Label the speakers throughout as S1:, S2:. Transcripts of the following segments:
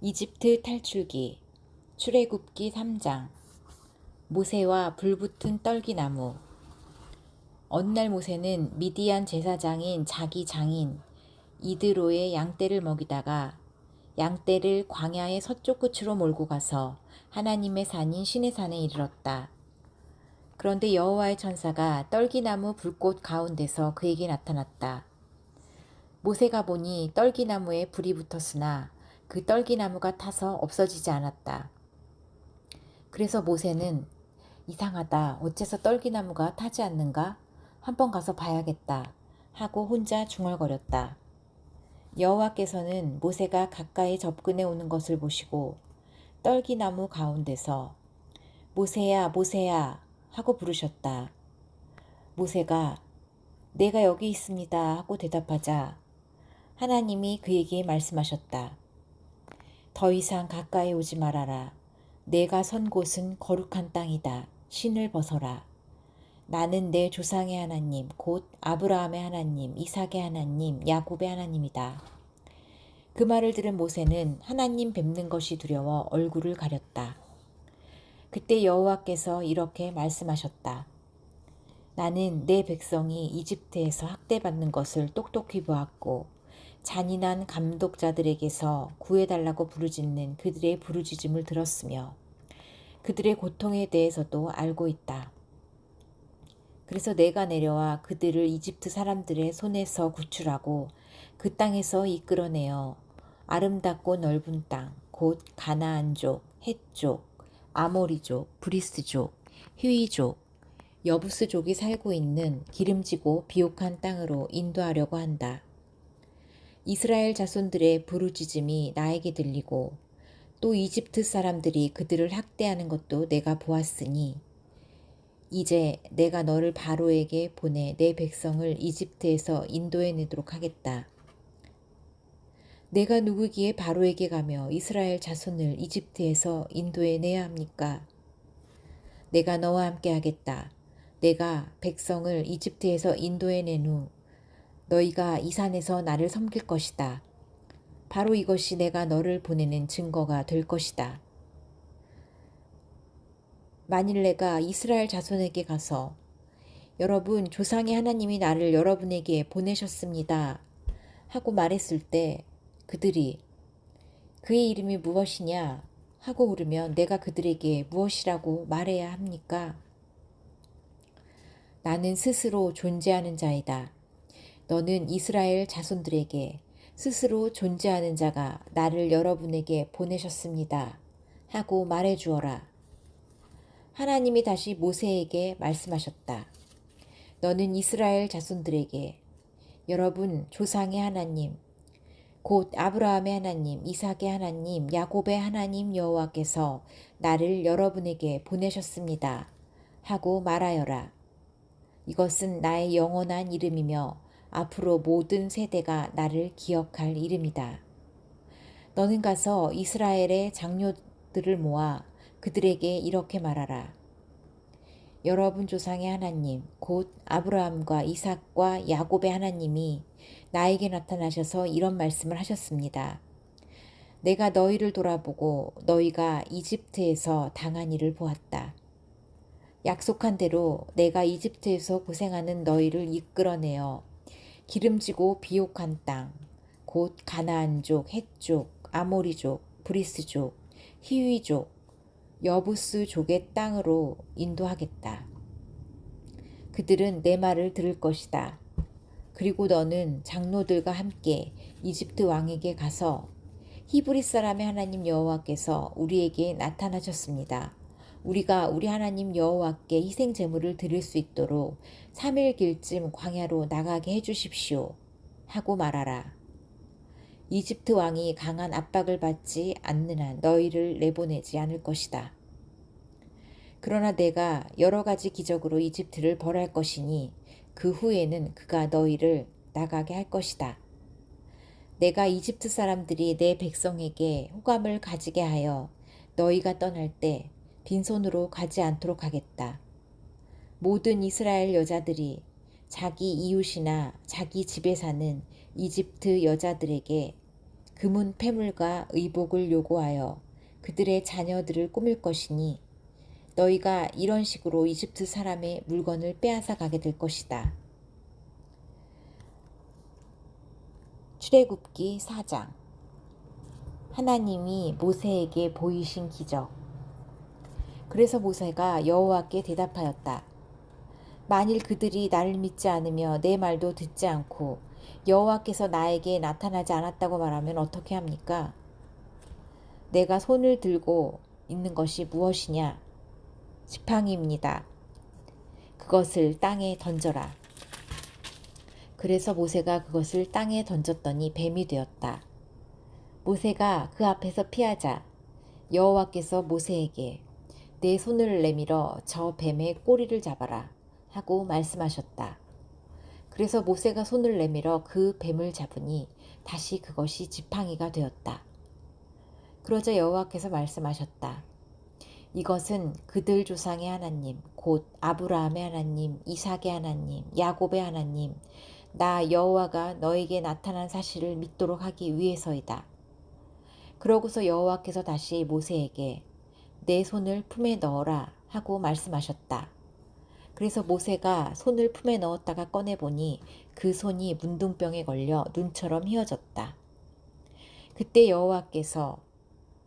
S1: 이집트 탈출기 출애굽기 3장 모세와 불붙은 떨기나무 어느 날 모세는 미디안 제사장인 자기 장인 이드로의 양떼를 먹이다가 양떼를 광야의 서쪽 끝으로 몰고 가서 하나님의 산인 신의 산에 이르렀다. 그런데 여호와의 천사가 떨기나무 불꽃 가운데서 그에게 나타났다. 모세가 보니 떨기나무에 불이 붙었으나 그 떨기나무가 타서 없어지지 않았다. 그래서 모세는 이상하다. 어째서 떨기나무가 타지 않는가? 한번 가서 봐야겠다. 하고 혼자 중얼거렸다. 여호와께서는 모세가 가까이 접근해 오는 것을 보시고 떨기나무 가운데서 모세야, 모세야 하고 부르셨다. 모세가 내가 여기 있습니다 하고 대답하자 하나님이 그에게 말씀하셨다. 더 이상 가까이 오지 말아라. 내가 선 곳은 거룩한 땅이다. 신을 벗어라. 나는 내 조상의 하나님, 곧 아브라함의 하나님, 이삭의 하나님, 야곱의 하나님이다. 그 말을 들은 모세는 하나님 뵙는 것이 두려워 얼굴을 가렸다. 그때 여호와께서 이렇게 말씀하셨다. 나는 내 백성이 이집트에서 학대받는 것을 똑똑히 보았고 잔인한 감독자들에게서 구해달라고 부르짖는 그들의 부르짖음을 들었으며 그들의 고통에 대해서도 알고 있다. 그래서 내가 내려와 그들을 이집트 사람들의 손에서 구출하고 그 땅에서 이끌어내어 아름답고 넓은 땅, 곧 가나안족, 헷족, 아모리족, 브리스족, 휴이족, 여부스족이 살고 있는 기름지고 비옥한 땅으로 인도하려고 한다. 이스라엘 자손들의 부르짖음이 나에게 들리고 또 이집트 사람들이 그들을 학대하는 것도 내가 보았으니 이제 내가 너를 바로에게 보내 내 백성을 이집트에서 인도해 내도록 하겠다. 내가 누구기에 바로에게 가며 이스라엘 자손을 이집트에서 인도해 내야 합니까? 내가 너와 함께 하겠다. 내가 백성을 이집트에서 인도해 낸 후 너희가 이 산에서 나를 섬길 것이다. 바로 이것이 내가 너를 보내는 증거가 될 것이다. 만일 내가 이스라엘 자손에게 가서 여러분 조상의 하나님이 나를 여러분에게 보내셨습니다. 하고 말했을 때 그들이 그의 이름이 무엇이냐 하고 물으면 내가 그들에게 무엇이라고 말해야 합니까? 나는 스스로 존재하는 자이다. 너는 이스라엘 자손들에게 스스로 존재하는 자가 나를 여러분에게 보내셨습니다. 하고 말해 주어라. 하나님이 다시 모세에게 말씀하셨다. 너는 이스라엘 자손들에게 여러분 조상의 하나님, 곧 아브라함의 하나님, 이삭의 하나님, 야곱의 하나님 여호와께서 나를 여러분에게 보내셨습니다. 하고 말하여라. 이것은 나의 영원한 이름이며 앞으로 모든 세대가 나를 기억할 이름이다. 너는 가서 이스라엘의 장로들을 모아 그들에게 이렇게 말하라. 여러분 조상의 하나님, 곧 아브라함과 이삭과 야곱의 하나님이 나에게 나타나셔서 이런 말씀을 하셨습니다. 내가 너희를 돌아보고 너희가 이집트에서 당한 일을 보았다. 약속한 대로 내가 이집트에서 고생하는 너희를 이끌어내어 기름지고 비옥한 땅, 곧 가나안족, 헷족, 아모리족, 브리스족, 히위족, 여부스족의 땅으로 인도하겠다. 그들은 내 말을 들을 것이다. 그리고 너는 장로들과 함께 이집트 왕에게 가서 히브리 사람의 하나님 여호와께서 우리에게 나타나셨습니다. 우리가 우리 하나님 여호와께 희생 제물을 드릴 수 있도록 3일 길쯤 광야로 나가게 해 주십시오. 하고 말하라. 이집트 왕이 강한 압박을 받지 않는 한 너희를 내보내지 않을 것이다. 그러나 내가 여러 가지 기적으로 이집트를 벌할 것이니 그 후에는 그가 너희를 나가게 할 것이다. 내가 이집트 사람들이 내 백성에게 호감을 가지게 하여 너희가 떠날 때 빈손으로 가지 않도록 하겠다. 모든 이스라엘 여자들이 자기 이웃이나 자기 집에 사는 이집트 여자들에게 금은 패물과 의복을 요구하여 그들의 자녀들을 꾸밀 것이니 너희가 이런 식으로 이집트 사람의 물건을 빼앗아 가게 될 것이다. 출애굽기 4장 하나님이 모세에게 보이신 기적 그래서 모세가 여호와께 대답하였다. 만일 그들이 나를 믿지 않으며 내 말도 듣지 않고 여호와께서 나에게 나타나지 않았다고 말하면 어떻게 합니까? 내가 손을 들고 있는 것이 무엇이냐? 지팡이입니다. 그것을 땅에 던져라. 그래서 모세가 그것을 땅에 던졌더니 뱀이 되었다. 모세가 그 앞에서 피하자 여호와께서 모세에게 내 손을 내밀어 저 뱀의 꼬리를 잡아라 하고 말씀하셨다. 그래서 모세가 손을 내밀어 그 뱀을 잡으니 다시 그것이 지팡이가 되었다. 그러자 여호와께서 말씀하셨다. 이것은 그들 조상의 하나님, 곧 아브라함의 하나님, 이삭의 하나님, 야곱의 하나님, 나 여호와가 너에게 나타난 사실을 믿도록 하기 위해서이다. 그러고서 여호와께서 다시 모세에게 내 손을 품에 넣어라 하고 말씀하셨다. 그래서 모세가 손을 품에 넣었다가 꺼내보니 그 손이 문둥병에 걸려 눈처럼 휘어졌다. 그때 여호와께서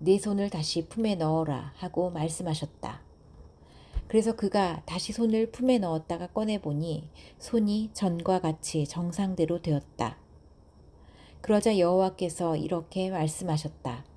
S1: 내 손을 다시 품에 넣어라 하고 말씀하셨다. 그래서 그가 다시 손을 품에 넣었다가 꺼내보니 손이 전과 같이 정상대로 되었다. 그러자 여호와께서 이렇게 말씀하셨다.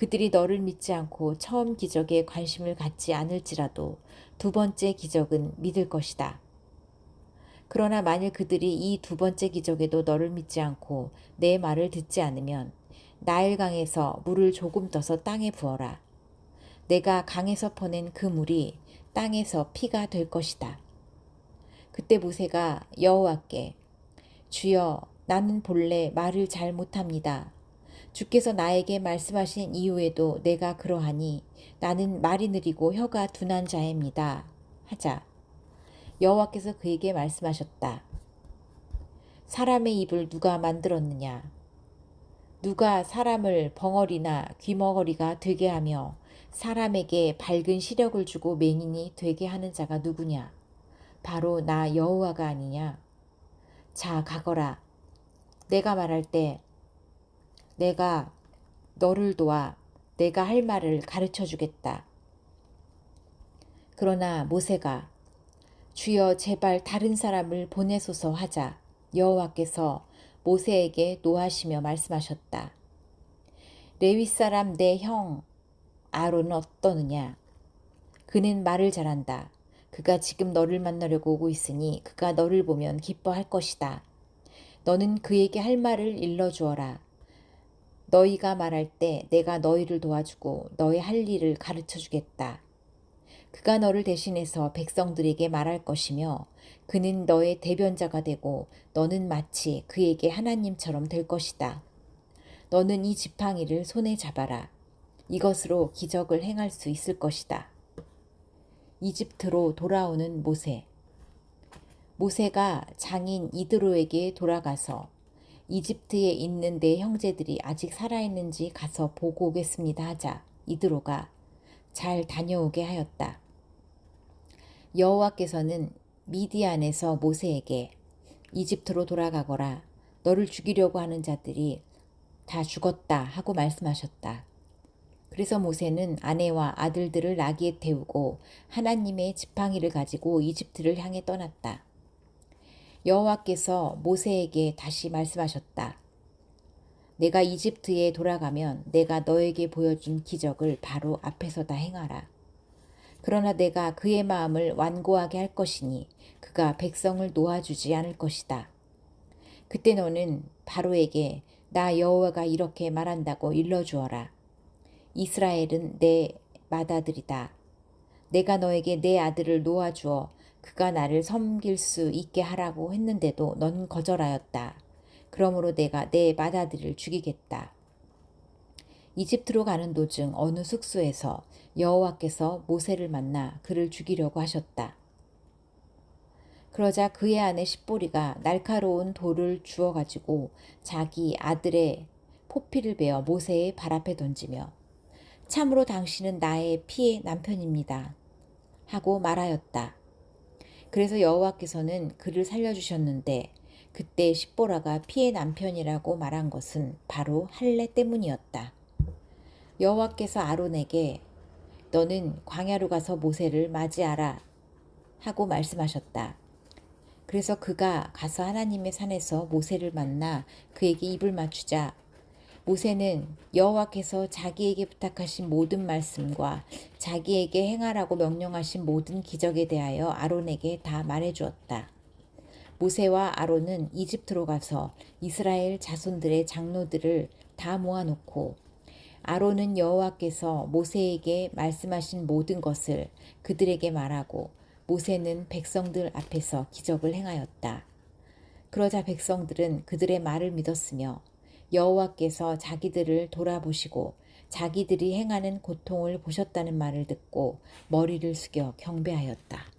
S1: 그들이 너를 믿지 않고 처음 기적에 관심을 갖지 않을지라도 두 번째 기적은 믿을 것이다. 그러나 만일 그들이 이 두 번째 기적에도 너를 믿지 않고 내 말을 듣지 않으면 나일강에서 물을 조금 떠서 땅에 부어라. 내가 강에서 퍼낸 그 물이 땅에서 피가 될 것이다. 그때 모세가 여호와께 주여 나는 본래 말을 잘 못합니다. 주께서 나에게 말씀하신 이후에도 내가 그러하니 나는 말이 느리고 혀가 둔한 자입니다. 하자 여호와께서 그에게 말씀하셨다. 사람의 입을 누가 만들었느냐? 누가 사람을 벙어리나 귀머거리가 되게 하며 사람에게 밝은 시력을 주고 맹인이 되게 하는 자가 누구냐? 바로 나 여호와가 아니냐? 자, 가거라. 내가 말할 때 내가 너를 도와 내가 할 말을 가르쳐 주겠다. 그러나 모세가 주여 제발 다른 사람을 보내소서 하자 여호와께서 모세에게 노하시며 말씀하셨다. 레위 사람 내 형 아론은 어떠느냐? 그는 말을 잘한다. 그가 지금 너를 만나려고 오고 있으니 그가 너를 보면 기뻐할 것이다. 너는 그에게 할 말을 일러 주어라. 너희가 말할 때 내가 너희를 도와주고 너의 할 일을 가르쳐 주겠다. 그가 너를 대신해서 백성들에게 말할 것이며 그는 너의 대변자가 되고 너는 마치 그에게 하나님처럼 될 것이다. 너는 이 지팡이를 손에 잡아라. 이것으로 기적을 행할 수 있을 것이다. 이집트로 돌아오는 모세. 모세가 장인 이드로에게 돌아가서 이집트에 있는 내 형제들이 아직 살아있는지 가서 보고 오겠습니다 하자 이드로가 잘 다녀오게 하였다. 여호와께서는 미디안에서 모세에게 이집트로 돌아가거라 너를 죽이려고 하는 자들이 다 죽었다 하고 말씀하셨다. 그래서 모세는 아내와 아들들을 나귀에 태우고 하나님의 지팡이를 가지고 이집트를 향해 떠났다. 여호와께서 모세에게 다시 말씀하셨다. 내가 이집트에 돌아가면 내가 너에게 보여준 기적을 바로 앞에서 다 행하라. 그러나 내가 그의 마음을 완고하게 할 것이니 그가 백성을 놓아주지 않을 것이다. 그때 너는 바로에게 나 여호와가 이렇게 말한다고 일러주어라. 이스라엘은 내 맏아들이다. 내가 너에게 내 아들을 놓아주어 그가 나를 섬길 수 있게 하라고 했는데도 넌 거절하였다. 그러므로 내가 내 맏아들을 죽이겠다. 이집트로 가는 도중 어느 숙소에서 여호와께서 모세를 만나 그를 죽이려고 하셨다. 그러자 그의 아내 십보리가 날카로운 돌을 주어 가지고 자기 아들의 포피를 베어 모세의 발 앞에 던지며 참으로 당신은 나의 피의 남편입니다. 하고 말하였다. 그래서 여호와께서는 그를 살려주셨는데 그때 십보라가 피의 남편이라고 말한 것은 바로 할례 때문이었다. 여호와께서 아론에게 너는 광야로 가서 모세를 맞이하라 하고 말씀하셨다. 그래서 그가 가서 하나님의 산에서 모세를 만나 그에게 입을 맞추자 모세는 여호와께서 자기에게 부탁하신 모든 말씀과 자기에게 행하라고 명령하신 모든 기적에 대하여 아론에게 다 말해 주었다. 모세와 아론은 이집트로 가서 이스라엘 자손들의 장로들을 다 모아놓고 아론은 여호와께서 모세에게 말씀하신 모든 것을 그들에게 말하고 모세는 백성들 앞에서 기적을 행하였다. 그러자 백성들은 그들의 말을 믿었으며 여호와께서 자기들을 돌아보시고 자기들이 행하는 고통을 보셨다는 말을 듣고 머리를 숙여 경배하였다.